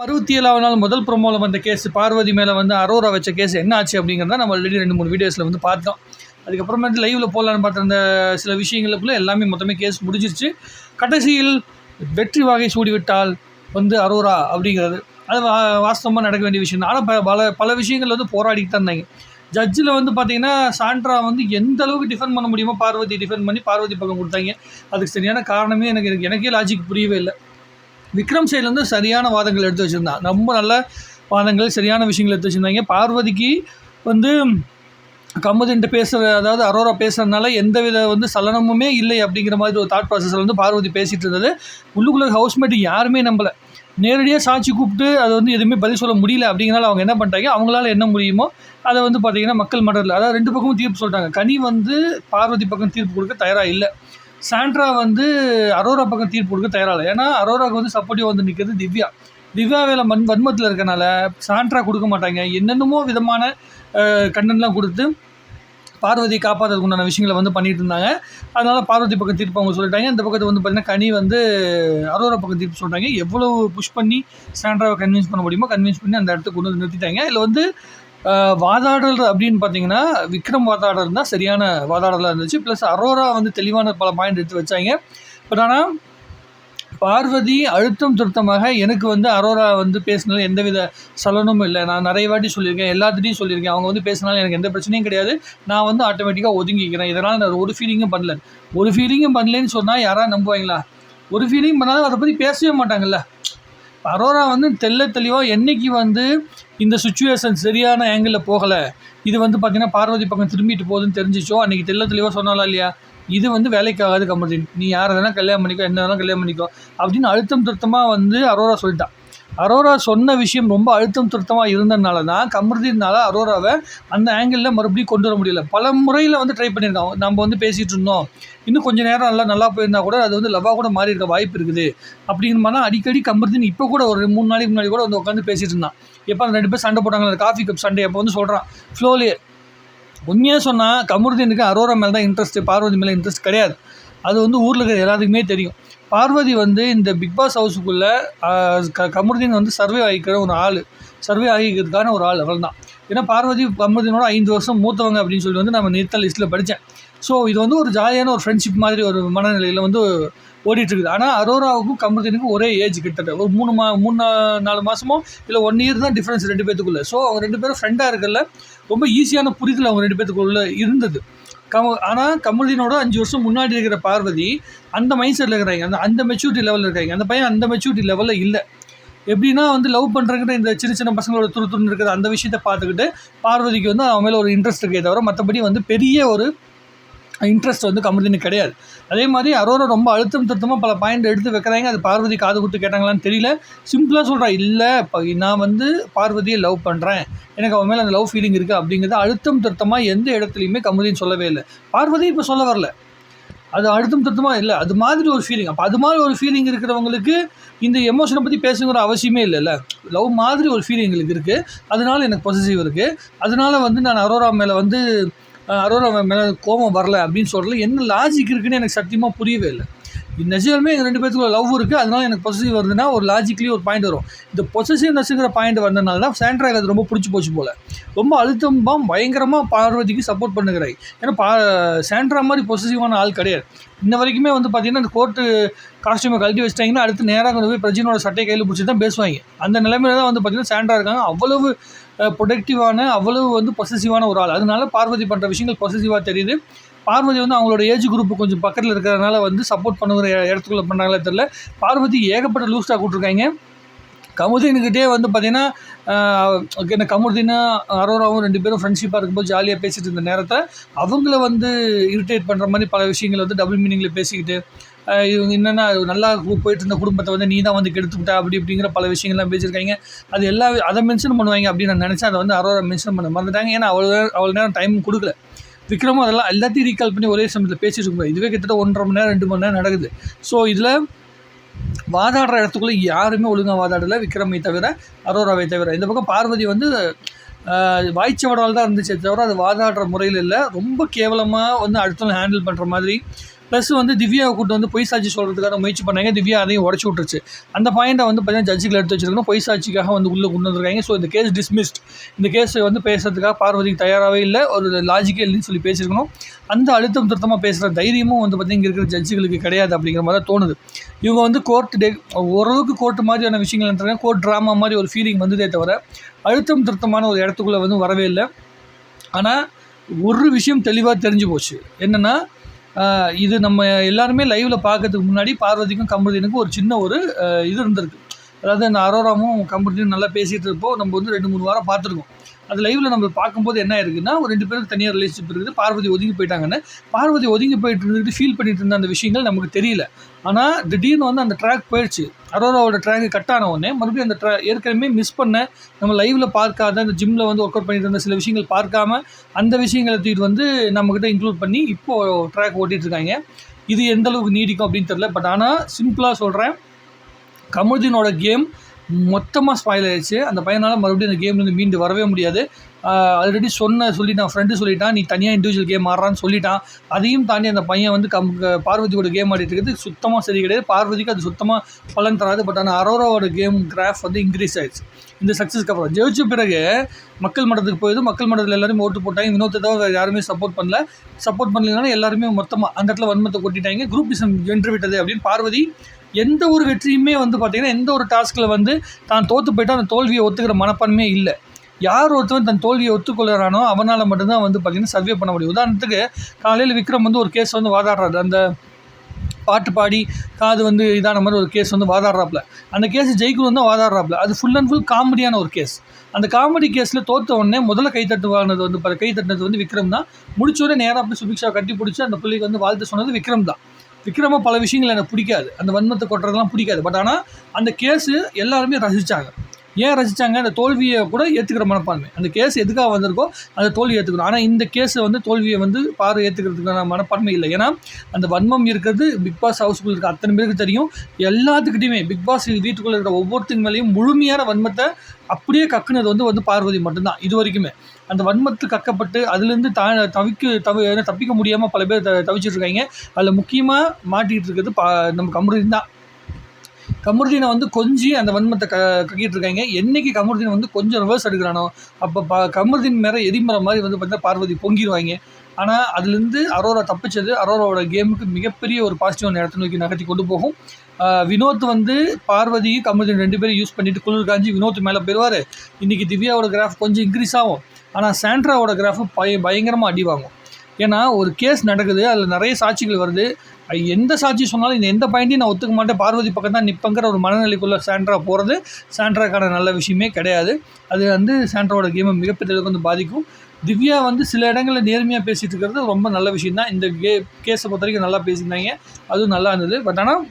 அறுபத்தி ஏழாவது நாள் முதல் ப்ரோமோவில் வந்த கேஸ் பார்வதி மேலே வந்து அரோரா வச்ச கேஸ் என்ன ஆச்சு அப்படிங்கிறத நம்ம ஆல்ரெடி ரெண்டு மூணு வீடியோஸில் வந்து பார்த்தோம். அதுக்கப்புறமேட்டு லைவில் போடலான்னு பார்த்த அந்த சில விஷயங்களுக்குள்ள எல்லாமே மொத்தமே கேஸ் முடிஞ்சிருச்சு. கடைசியில் வெற்றி வகை சூடிவிட்டால் வந்து அரோரா அப்படிங்கிறது. அது வா- வாஸ்தவமாக நடக்க வேண்டிய விஷயம் ஆனால் ப- பல பல விஷயங்கள் வந்து போராடிக்கிட்டு தான் இருந்தாங்க. ஜட்ஜில் வந்து பார்த்தீங்கன்னா சாண்ட்ரா வந்து எந்த அளவுக்கு டிஃபெண்ட் பண்ண முடியுமோ பார்வதி டிஃபெண்ட் பண்ணி பார்வதி பக்கம் கொடுத்தாங்க. அதுக்கு சரியான காரணமே எனக்கு எனக்கு- எனக்கே லாஜிக் புரியவே இல்லை. விக்ரம் சைட்லேருந்து சரியான வாதங்கள் எடுத்து வச்சுருந்தான் ரொம்ப நல்ல வாதங்கள் சரியான விஷயங்கள் எடுத்து வச்சுருந்தாங்க. பார்வதிக்கு வந்து கமுதின்ட்டு பேசுகிற அதாவது அரோரா பேசுகிறதுனால எந்த வித வந்து சலனமுமே இல்லை அப்படிங்கிற மாதிரி ஒரு தாட் ப்ராசஸில் வந்து பார்வதி பேசிகிட்டு இருந்தது. உள்ளுக்குள்ள ஹவுஸ்மேட் யாருமே நம்பலை. நேரடியாக சாட்சி கூப்பிட்டு அது வந்து எதுவுமே பதில் சொல்ல முடியல அப்படிங்கிறனால அவங்க என்ன பண்ணிட்டாங்க? அவங்களால என்ன முடியுமோ அதை வந்து பார்த்திங்கன்னா மக்கள் மடரில் அதாவது ரெண்டு பக்கமும் தீர்ப்பு சொல்லிட்டாங்க. கனி வந்து பார்வதி பக்கம் தீர்ப்பு கொடுக்க தயாராக இல்லை. சாண்ட்ரா வந்து அரோரா பக்கம் தீர்ப்பு கொடுக்க தயாராக இல்லை. ஏன்னா அரோராவுக்கு வந்து சப்போர்ட்டிவ் வந்து நிற்கிறது திவ்யா. திவ்யா வேலை மண் வன்மத்தில் இருக்கனால சாண்ட்ரா கொடுக்க மாட்டாங்க. என்னென்னமோ விதமான கண்டன்லாம் கொடுத்து பார்வதி காப்பாற்றுறதுக்கு உண்டான விஷயங்களை வந்து பண்ணிட்டு இருந்தாங்க. அதனால பார்வதி பக்கம் தீர்ப்பு அவங்க சொல்லிட்டாங்க. இந்த பக்கத்து வந்து பார்த்தீங்கன்னா கனி வந்து அரோரா பக்கம் தீர்ப்பு சொல்கிறாங்க எவ்வளோ புஷ் பண்ணி சாண்ட்ராவை கன்வின்ஸ் பண்ண முடியுமோ கன்வின்ஸ் பண்ணி அந்த இடத்துக்கு கொண்டு வந்து நிறுத்திட்டாங்க. இதில் வந்து வாதாடல் அப்படின்னு பார்த்தீங்கன்னா விக்ரம் வாதாடல் தான் சரியான வாதாடலாக இருந்துச்சு. ப்ளஸ் அரோரா வந்து தெளிவான பல பாயிண்ட் எடுத்து வச்சாங்க. பட் ஆனால் பார்வதி அழுத்தம் திருத்தமாக எனக்கு வந்து அரோரா வந்து பேசினாலும் எந்தவித சலனமும் இல்லை. நான் நிறைய வாட்டி சொல்லியிருக்கேன் எல்லாத்துட்டையும் சொல்லியிருக்கேன். அவங்க வந்து பேசினாலும் எனக்கு எந்த பிரச்சனையும் கிடையாது. நான் வந்து ஆட்டோமேட்டிக்காக ஒதுங்கிக்கிறேன். இதனால் நான் ஒரு ஃபீலிங்கும் பண்ணல. ஒரு ஃபீலிங்கும் பண்ணலன்னு சொன்னால் யாராவது நம்புவாங்களா? ஒரு ஃபீலிங் பண்ணாலும் அதை பற்றி பேசவே மாட்டாங்கல்ல. அரோரா வந்து தெள்ள தெளிவாக என்றைக்கு வந்து இந்த சுச்சுவேஷன் சரியான ஆங்கிளில் போகலை. இது வந்து பார்த்திங்கன்னா பார்வதி பக்கம் திரும்பிட்டு போகுதுன்னு தெரிஞ்சிச்சோ? அன்றைக்கி தெள்ள தெளிவாக சொன்னாலா இல்லையா? இது வந்து வேலைக்காகாது கமதி கமர்தீன் நீ யாரை வேணால் கல்யாணம் பண்ணிக்கோ என்ன வேணால் கல்யாணம் பண்ணிக்கோ அப்படின்னு அழுத்தம் திருத்தமாக வந்து அரோரா சொல்லிட்டான் அரோரா சொன்ன விஷயம் ரொம்ப அழுத்தம் திருத்தமாக இருந்ததுனால தான் கமர்தீனால அரோராவை அந்த ஆங்கிளில் மறுபடியும் கொண்டு வர முடியல. பல முறையில் வந்து ட்ரை பண்ணியிருந்தோம் நம்ம வந்து பேசிகிட்டு இருந்தோம். இன்னும் கொஞ்சம் நேரம் நல்லா நல்லா போயிருந்தா கூட அது வந்து லவ்வாக கூட மாறி இருக்க வாய்ப்பு இருக்குது. அப்படிங்கிற மாதிரிலாம் அடிக்கடி கமருதீன் இப்போ கூட ஒரு மூணு நாளைக்கு முன்னாடி கூட வந்து உட்காந்து பேசிகிட்டு இருந்தான். எப்போ ரெண்டு பேர் சண்டை போட்டாங்க அந்த காஃபி கப் சண்டை அப்போ வந்து சொல்கிறான் ஃப்ளோலேயே உண்மையாக சொன்னால் கமருதீனுக்கு அரோரா மேலே தான் இன்ட்ரெஸ்ட்டு பார்வதி மேலே இன்ட்ரெஸ்ட் கிடையாது. அது வந்து ஊரில் இருக்கிற எல்லாத்துக்குமே தெரியும். பார்வதி வந்து இந்த பிக் பாஸ் ஹவுஸுக்குள்ளே க கமருதீன் வந்து சர்வே ஆகிக்கிற ஒரு ஆள். சர்வே ஆகிக்கிறதுக்கான ஒரு ஆள் அவள் தான் ஏன்னா பார்வதி கமருதீனோட ஐந்து வருஷம் மூத்தவங்க அப்படின்னு சொல்லி வந்து நம்ம நிறுத்தல் லிஸ்ட்டில் படித்தேன் ஸோ இது வந்து ஒரு ஜாலியான ஒரு ஃப்ரெண்ட்ஷிப் மாதிரி ஒரு மனநிலையில் வந்து ஓடிட்டுருக்குது. ஆனால் அரோராவுக்கும் கமருதீனுக்கும் ஒரே ஏஜ் கிட்டத்தட்ட. ஒரு மூணு மா மூணு நாலு மாதமோ இல்லை ஒன் இயர் தான் டிஃப்ரென்ஸ் ரெண்டு பேத்துக்குள்ளே. ஸோ அவங்க ரெண்டு பேரும் ஃப்ரெண்டாக இருக்கல ரொம்ப ஈஸியான புரிதல் அவங்க ரெண்டு பேர்த்துக்குள்ளே இருந்தது. கம ஆனால் கமலினோட அஞ்சு வருஷம் முன்னாடி இருக்கிற பார்வதி அந்த மைண்ட் செட்டில் இருக்கிறாங்க. அந்த அந்த மெச்சூரிட்டி லெவலில் இருக்காங்க. அந்த பையன் அந்த மெச்சூரிட்டி லெவலில் இல்லை. எப்படின்னா வந்து லவ் பண்ணுறங்கிற இந்த சின்ன சின்ன பசங்களோட துரு துருன்னு இருக்கிற அந்த விஷயத்தை பார்த்துக்கிட்டு பார்வதிக்கு வந்து அவன் மேலே ஒரு இன்ட்ரெஸ்ட் இருக்கே தவிர மற்றபடி வந்து பெரிய ஒரு இன்ட்ரெஸ்ட் வந்து கமருதீனுக்கு கிடையாது. அதே மாதிரி அரோரா ரொம்ப அழுத்தம் திருத்தமாக பல பாயிண்ட் எடுத்து வைக்கிறாங்க. அது பார்வதி காது கொடுத்து கேட்டாங்களான்னு தெரியல. சிம்பிளாக சொல்கிறா இல்லை இப்போ நான் வந்து பார்வதியை லவ் பண்ணுறேன் எனக்கு அவன் மேலே அந்த லவ் ஃபீலிங் இருக்குது அப்படிங்கிறது அழுத்தம் திருத்தமாக எந்த இடத்துலையுமே கமருதீன் சொல்லவே இல்லை. பார்வதி இப்போ சொல்ல வரல. அது அழுத்தம் திருத்தமாக இல்லை. அது மாதிரி ஒரு ஃபீலிங் அப்போ அது மாதிரி ஒரு ஃபீலிங் இருக்கிறவங்களுக்கு இந்த எமோஷனை பற்றி பேசுங்கிற அவசியமே இல்லைல்ல. லவ் மாதிரி ஒரு ஃபீலிங் எங்களுக்கு இருக்குது அதனால எனக்கு பொசிசிவ் இருக்குது அதனால வந்து நான் அரோரா மேலே வந்து அரோரா மேலே கோபம் வரல அப்படின்னு சொல்கிறதுல என்ன லாஜிக் இருக்குன்னு எனக்கு சத்தியமாக புரியவே இல்லை. நிஜமே எங்கள் ரெண்டு பேத்துக்குள்ள லவ் இருக்குது அதனால எனக்கு பொசசிவ் வருதுன்னா ஒரு லாஜிக்லி ஒரு பாயிண்ட் வரும். இந்த பொசசிவ்னஸ்ங்கிற பாயிண்ட் வந்ததுனால தான் சாண்ட்ராக் அது ரொம்ப பிடிச்சி போச்சு போல். ரொம்ப அழுத்தமாக பயங்கரமாக பார்வதிக்கு சப்போர்ட் பண்ணுகிறாய். ஏன்னா பா சாண்ட்ரா மாதிரி பொசசிவான ஆள் கிடையாது. இன்ன வரைக்குமே வந்து பார்த்தீங்கன்னா அந்த கோர்ட்டு காஸ்டியூமை கழட்டி வச்சிட்டாங்கன்னா அடுத்து நேராக கொண்டு போய் பிரஜினோட சட்டை கையில் பிடிச்சி தான் பேசுவாங்க. அந்த நிலைமையில தான் வந்து பார்த்தீங்கன்னா சாண்ட்ரா இருக்காங்க. அவ்வளவு ப்ரொடக்டிவான அவ்வளவு வந்து பொசசிவான ஒரு ஆள். அதனால பார்வதி பண்ணுற விஷயங்கள் பொசசிவாக தெரியுது. பார்வதி வந்து அவங்களோட ஏஜ் குரூப் கொஞ்சம் பக்கத்தில் இருக்கிறதுனால வந்து சப்போர்ட் பண்ணுற இடத்துக்குள்ள பண்ணாங்களே தெரில பார்வதி ஏகப்பட்ட லூஸ்டாக கூட்டிருக்காங்க கமுதீனுக்கிட்டே வந்து பார்த்தீங்கன்னா என்ன அரோராவும் ரெண்டு பேரும் ஃப்ரெண்ட்ஷிப்பாக இருக்கும்போது ஜாலியாக பேசிகிட்டு இருந்த நேரத்தில் அவங்கள வந்து இரிட்டேட் பண்ணுற மாதிரி பல விஷயங்கள் வந்து டபுள் மீனிங்கில் பேசிக்கிட்டு இவங்க என்னென்னா நல்லா போயிட்டு இருந்த குடும்பத்தை வந்து நீ தான் வந்து கெடுத்துக்கிட்ட அப்படி இப்படிங்கிற பல விஷயங்கள்லாம் பேசியிருக்காங்க. அது எல்லா அதை மென்ஷன் பண்ணுவாங்க அப்படின்னு நான் நினச்சேன். அதை வந்து அரோரா மென்ஷன் பண்ண மறந்துட்டாங்க. ஏன்னா அவ்வளோ அவ்வளோ நேரம் டைம் கொடுக்கல. விக்ரமும் அதெல்லாம் எல்லாத்தையும் ரீகால் பண்ணி ஒரே சமயத்தில் பேசிட்டு இருக்கும் இதுவே கிட்டத்தட்ட ஒன்றரை மணி நேரம் ரெண்டு மணி நேரம் நடக்குது. ஸோ இதில் வாதாடுற இடத்துக்குள்ளே யாருமே ஒழுங்காக வாதாடலை. விக்ரமை தவிர அரோராவை தவிர. இந்த பக்கம் பார்வதி வந்து வாய்ச்சவடால் தான் இருந்துச்சே தவிர அது வாதாடுற முறையில் இல்லை. ரொம்ப கேவலமாக வந்து அடுத்தவங்க ஹேண்டில் பண்ணுற மாதிரி ப்ளஸ் வந்து திவ்யாவை கூட்டு வந்து பொய் சாட்சி சொல்கிறதுக்காக முயற்சி பண்ணாங்க. திவ்யா அதையும் உடச்சி விட்டுருச்சு. அந்த பாயிண்ட்டை வந்து பார்த்தீங்கன்னா ஜட்ஜுக்கு எடுத்து வச்சிருக்கணும். பொய் சாட்சிக்காக வந்து உள்ளே கொண்டு வந்திருக்காங்க. ஸோ இந்த கேஸ் டிஸ்மிஸ்ட் இந்த கேஸை வந்து பேசுறதுக்காக பார்வதிக்கு தயாராகவே இல்லை. ஒரு லாஜிக்கே இல்லைன்னு சொல்லி பேசியிருக்கணும். அந்த அழுத்தம் திருத்தமாக பேசுகிற தைரியமும் வந்து பார்த்தீங்கன்னா இங்கே இருக்கிற ஜட்ஜுகளுக்கு கிடையாது அப்படிங்கிற மாதிரி தான் தோணுது. இவங்க வந்து கோர்ட் டே ஓரளவுக்கு கோர்ட் மாதிரியான விஷயங்கள் என்றாங்க கோர்ட் ட்ராமா மாதிரி ஒரு ஃபீலிங் வந்ததே தவிர அழுத்தம் திருத்தமான ஒரு இடத்துக்குள்ளே வந்து வரவே இல்லை. ஆனால் ஒரு விஷயம் தெளிவாக தெரிஞ்சு போச்சு. என்னென்னா இது நம்ம எல்லாருமே லைவில் பார்க்கறதுக்கு முன்னாடி பார்வதிக்கும் கமருதீனுக்கும் ஒரு சின்ன ஒரு இது இருந்திருக்கு. அதாவது அந்த அரோராமும் கமருதீனும் நல்லா பேசிகிட்டு இருப்போம். நம்ம வந்து ரெண்டு மூணு வாரம் பார்த்துருக்கோம். அது லைவில் நம்ம பார்க்கும்போது என்ன இருக்குன்னா ஒரு ரெண்டு பேருக்கு தனியாக ரிலேஷன்ஷிப் இருக்குது. பார்வதி ஒதுங்கி போயிட்டாங்கன்னு. பார்வதி ஒதுங்கி போயிட்டு இருந்துட்டு ஃபீல் பண்ணிட்டு இருந்த அந்த விஷயங்கள் நமக்கு தெரியல. ஆனால் திடீர்னு வந்து அந்த ட்ராக் போயிடுச்சு. அரோராவோட ட்ராக் கட் ஆன உடனே மறுபடியும் அந்த ட்ரா ஏற்கனவே மிஸ் பண்ண நம்ம லைவில் பார்க்காத அந்த ஜிம்மில் வந்து ஒர்க் அவுட் பண்ணிட்டு இருந்த சில விஷயங்கள் பார்க்காம அந்த விஷயங்களை தூக்கிட்டு வந்து நம்மக்கிட்ட இன்க்ளூட் பண்ணி இப்போது ட்ராக் ஓட்டிகிட்டு இருக்காங்க. இது எந்த அளவுக்கு நீடிக்கும் அப்படின்னு தெரில பட் ஆனால் சிம்பிளாக சொல்கிறேன் கமுதீனோட கேம் மொத்தமாக ஸ்பாயில் ஆயிடுச்சு. அந்த பையனால் மறுபடியும் அந்த கேம்லேருந்து மீண்டு வரவே முடியாது. ஆல்ரெடி சொன்ன சொல்லிட்டான் ஃப்ரெண்டு சொல்லிட்டான். நீ தனியாக இண்டிவிஜுவல் கேம் ஆடுறான்னு சொல்லிட்டான். அதையும் தாண்டி அந்த பையன் வந்து கம் பார்வதி பார்வதியோட கேம் ஆடிட்டு இருக்கிறது சுத்தமாக சரி கிடையாது. பார்வதிக்கு அது சுத்தமாக பலன் தராது. பட் ஆனால் அரோராவோட கேம் கிராஃப் வந்து இன்க்ரீஸ் ஆயிடுச்சு. இந்த சக்ஸஸ்க்கு அப்புறம் ஜெயிச்ச பிறகு மக்கள் மன்றத்துக்கு போயிது மக்கள் மன்றத்தில் எல்லாரும் ஓட்டு போட்டாங்க. வினோத்தை தவிர யாருமே சப்போர்ட் பண்ணல. சப்போர்ட் பண்ணலனால எல்லாருமே மொத்தமாக அந்த இடத்துல வன்மத்தை கொட்டிட்டாங்க. குரூப் டிசம் வென்று விட்டது அப்படின்னு பார்வதி எந்த ஒரு வெற்றியுமே வந்து பார்த்தீங்கன்னா எந்த ஒரு டாஸ்கில் வந்து தான் தோற்று போயிட்டா அந்த தோல்வியை ஒத்துக்கிற மனப்பான்மையே இல்லை. யார் ஒருத்தவன் தன் தோல்வியை ஒத்துக்கொள்கிறானோ அவனால் மட்டும்தான் வந்து பார்த்தீங்கன்னா சர்வே பண்ண முடியும். உதாரணத்துக்கு காலையில் விக்ரம் வந்து ஒரு கேஸ் வந்து வாதாடுறாரு. அந்த பாட்டு பாடி காது வந்து இதான மாதிரி ஒரு கேஸ் வந்து வாதாடுறாப்புல. அந்த கேஸ் ஜெயிக்கணும் தான் வாதாடுறாப்புல. அது ஃபுல் அண்ட் ஃபுல் காமெடியான ஒரு கேஸ் அந்த காமெடி கேஸில் தோற்ற உடனே முதல்ல கைத்தட்டு வாங்கினது வந்து கை தட்டினது வந்து விக்ரம் தான். முடிச்சோடனே நேராக போய் சுபிக்ஷா கட்டி பிடிச்சி அந்த பிள்ளைக்கு வந்து வாழ்த்து சொன்னது விக்ரம் தான். விக்ரம பல விஷயங்கள் எனக்கு பிடிக்காது. அந்த வன்மத்தை கொட்டுறதுலாம் பிடிக்காது. பட் ஆனால் அந்த கேஸு எல்லாருமே ரசித்தாங்க ஏன் ரசித்தாங்க அந்த தோல்வியை கூட ஏற்றுக்கிற மனப்பான்மை. அந்த கேஸ் எதுக்காக வந்திருக்கோ அந்த தோல்வி ஏற்றுக்கணும் ஆனால் இந்த கேஸை வந்து தோல்வியை வந்து பாரு ஏற்றுக்கிறதுக்கான மனப்பான்மை இல்லை. ஏன்னா அந்த வன்மம் இருக்கிறது பிக் பாஸ் ஹவுஸ்க்குள்ள இருக்க அத்தனை பேருக்கு தெரியும். எல்லாத்துக்கிட்டையுமே பிக் பாஸ் வீட்டுக்குள்ளே இருக்கிற ஒவ்வொருத்தங்க மேலேயும் முழுமையான வன்மத்தை அப்படியே கக்குனது வந்து வந்து பார்வதி மட்டும்தான். இது வரைக்குமே. அந்த வன்மத்து கக்கப்பட்டு அதுலேருந்து த தவிக்க தவி தப்பிக்க முடியாமல் பல பேர் த தவிச்சிட்டு இருக்காங்க அதில் முக்கியமாக மாட்டிகிட்டு இருக்கிறது பா நம்ம கமருதீன் தான். கமருதீனை வந்து கொஞ்சி அந்த வன்மத்தை க கக்கிட்டு இருக்காங்க என்னைக்கு கமருதீனை வந்து கொஞ்சம் ரிவர்ஸ் எடுக்கிறானோ அப்போ ப கமருதீன் மேலே எரிமரம் மாதிரி வந்து பார்த்தீங்கன்னா பார்வதி பொங்கிடுவாங்க ஆனால் அதுலேருந்து அரோரா தப்பிச்சது. அரோராவோட கேமுக்கு மிகப்பெரிய ஒரு பாசிட்டிவான இடத்தை நோக்கி நகர்த்தி கொண்டு போகும். வினோத் வந்து பார்வதியும் கமருதீன் ரெண்டு பேரும் யூஸ் பண்ணிட்டு குளிர் காஞ்சி வினோத் மேலே போயிடுவார் இன்றைக்கி திவ்யாவோட கிராஃப் கொஞ்சம் இன்க்ரீஸ் ஆகும். ஆனால் சாண்ட்ராவோட கிராஃபு பய பயங்கரமாக அடி வாங்கும். ஏன்னா ஒரு கேஸ் நடக்குது அதில் நிறைய சாட்சிகள் வருது. எந்த சாட்சி சொன்னாலும் இந்த எந்த பாயிண்ட்டையும் நான் ஒத்துக்க மாட்டேன். பார்வதி பக்கம் தான் நிற்பங்கிற ஒரு மனநிலைக்குள்ளே சாண்ட்ரா போகிறது சாண்ட்ராக்கான நல்ல விஷயமே கிடையாது. அது வந்து சாண்ட்ராவோட கேமை மிகப்பெரிய அளவுக்கு வந்து பாதிக்கும். திவ்யா வந்து சில இடங்களில் நேர்மையாக பேசிகிட்டு இருக்கிறது ரொம்ப நல்ல விஷயம் தான். இந்த கே கேஸை பொறுத்த வரைக்கும் நல்லா பேசியிருந்தாங்க. அதுவும் நல்லா இருந்தது. பட் ஆனால்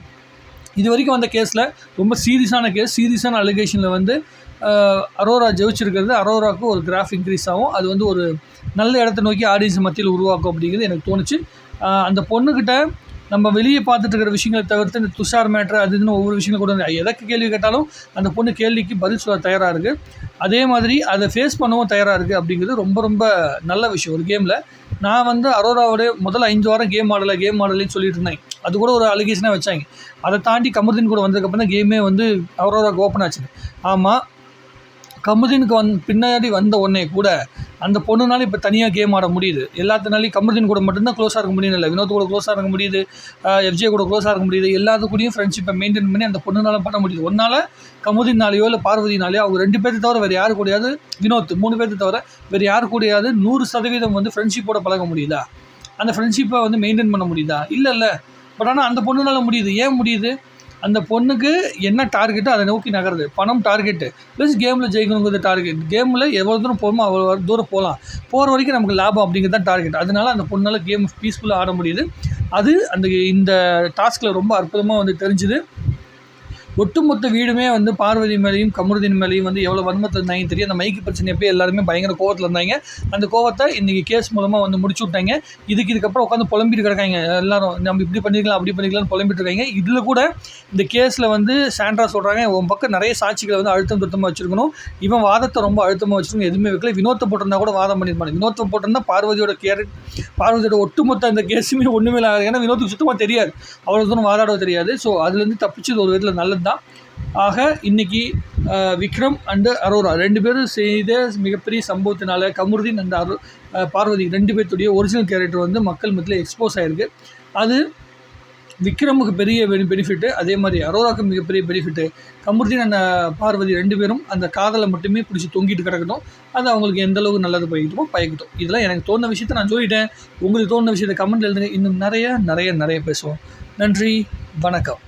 இது வரைக்கும் வந்த கேஸில் ரொம்ப சீரியஸான கேஸ் சீரியஸான அலிகேஷனில் வந்து அரோரா ஜெயிச்சிருக்கிறது. அரோராவுக்கு ஒரு கிராஃப் இன்க்ரீஸ் ஆகும். அது வந்து ஒரு நல்ல இடத்த நோக்கி ஆடியன்ஸ் மத்தியில் உருவாக்கும் அப்படிங்கிறது எனக்கு தோணுச்சு. அந்த பொண்ணுக்கிட்ட நம்ம வெளியே பார்த்துட்டு இருக்கிற விஷயங்களை தவிர்த்து இந்த துஷார் மேட்ரு அது இதுன்னு ஒவ்வொரு விஷயங்களும் கூட வந்து எதற்கு கேள்வி கேட்டாலும் அந்த பொண்ணு கேள்விக்கு பதில் சொல்ல தயாராக இருக்குது அதே மாதிரி அதை ஃபேஸ் பண்ணவும் தயாராக இருக்குது அப்படிங்கிறது ரொம்ப ரொம்ப நல்ல விஷயம். ஒரு கேமில் நான் வந்து அரோராவோட முதல்ல ஐந்து வாரம் கேம் ஆடலை கேம் ஆடலைன்னு சொல்லிட்டு இருந்தேன். அது கூட ஒரு அலிகேஷனாக வச்சாங்க. அதை தாண்டி கமருதீன் கூட வந்ததுக்கப்புறம் தான் கேமே வந்து அரோராவுக்கு ஓப்பன் ஆச்சு ஆமாம் கமருதீனுக்கு வந் பின்னாடி வந்த உடனே கூட அந்த பொண்ணுனால இப்போ தனியாக கேம் ஆட முடியுது. எல்லாத்தினாலையும் கமருதீன் கூட மட்டும்தான் க்ளோஸாக இருக்க முடியும் இல்லை. வினோத் கூட க்ளோஸாக இருக்க முடியுது. எஃப்ஜே கூட க்ளோஸாக இருக்க முடியுது. எல்லாத்து கூடயும் ஃப்ரெண்ட்ஷிப்பை மெயின்டைன் பண்ணி அந்த பொண்ணுனால பண்ண முடியுது. ஒன்றால் கமுதினாலேயோ இல்லை பார்வதினாலேயோ அவங்க ரெண்டு பேர்த்து தவிர வேறு யாரு கூடயாவது வினோத் மூணு பேர்த்து தவிர வேறு யாரு கூடயாவது நூறு சதவீதம் வந்து ஃப்ரெண்ட்ஷிப்போட பழக முடியுதா? அந்த ஃப்ரெண்ட்ஷிப்பை வந்து மெயின்டைன் பண்ண முடியுதா? இல்லை இல்லை பட் ஆனால் அந்த பொண்ணுனால முடியுது. ஏன் முடியுது? அந்த பொண்ணுக்கு என்ன டார்கெட்டோ அதை நோக்கி நகருது? பணம் டார்கெட்டு ப்ளஸ் கேமில் ஜெயிக்கணுங்கிறது டார்கெட் கேமில் எவ்வளோ தூரம் போகணுமோ அவ்வளோ தூரம் போகலாம். போகிற வரைக்கும் நமக்கு லாபம் அப்படிங்கிறது தான் டார்கெட் அதனால அந்த பொண்ணால் கேம் பீஸ்ஃபுல்லாக ஆட முடியுது. அது அந்த இந்த டாஸ்கில் ரொம்ப அற்புதமாக வந்து தெரிஞ்சுது. ஒட்டுமொத்த வீடுமே வந்து பார்வதி மேலேயும் கமருதீன் மேலேயும் வந்து எவ்வளோ வன்மத்தில் இருந்தாங்க தெரியும். அந்த மைக்கு பிரச்சனை போய் எல்லாருமே பயங்கர கோவத்தில் இருந்தாங்க. அந்த கோவத்தை இன்றைக்கி கேஸ் மூலமாக வந்து முடிச்சு விட்டாங்க. இதுக்கு இதுக்கப்புறம் உட்காந்து புலம்பிட்டு கிடக்காங்க. எல்லாரும் நம்ம இப்படி பண்ணிக்கலாம் அப்படி பண்ணிக்கலாம்னு புலம்பிட்டு இருக்காங்க. இதில் கூட இந்த கேஸில் வந்து சாண்ட்ரா சொல்கிறாங்க உன் பக்கம் நிறைய சாட்சிகளை வந்து அழுத்தம் திருத்தமாக வச்சுருக்கணும். இவன் வாதத்தை ரொம்ப அழுத்தமாக வச்சுருக்கணும். எதுவுமே வைக்கல. வினோத்தை போட்டிருந்தா கூட வாதம் பண்ணியிருப்பாங்க வினோத்தை போட்டிருந்தா பார்வதியோட கேரட் பார்வதியோட ஒட்டுமொத்த அந்த கேஸுமே ஒன்றுமே இல்லை ஏன்னா வினோத்துக்கு சுத்தமாக தெரியாது. அவ்வளோ தூரம் வாதாட தெரியாது. ஸோ அதுலேருந்து தப்பிச்சது ஒரு விதத்தில் நல்லது. தான் ஆக இன்றைக்கி விக்ரம் அண்டு அரோரா ரெண்டு பேரும் செய்த மிகப்பெரிய சம்பவத்தினால கமருதீன் அண்ட் அரு பார்வதி ரெண்டு பேர்த்துடைய ஒரிஜினல் கேரக்டர் வந்து மக்கள் மத்தியில் எக்ஸ்போஸ் ஆகிருக்கு அது விக்ரமுக்கு பெரிய பெனிஃபிட்டு அதே மாதிரி அரோராக்கு மிகப்பெரிய பெனிஃபிட்டு கமருதீன் அண்ட் பார்வதி ரெண்டு பேரும் அந்த காதலை மட்டுமே பிடிச்சி தொங்கிட்டு கிடக்கட்டும். அது அவங்களுக்கு எந்த அளவுக்கு நல்லது போய்கிட்டுமோ பயக்கட்டும். இதெல்லாம் எனக்கு தோணுன விஷயத்த நான் சொல்லிட்டேன். உங்களுக்கு தோணுன விஷயத்தை கமெண்ட் எழுதுங்க. இன்னும் நிறைய நிறைய நிறைய பேசுவோம். நன்றி. வணக்கம்.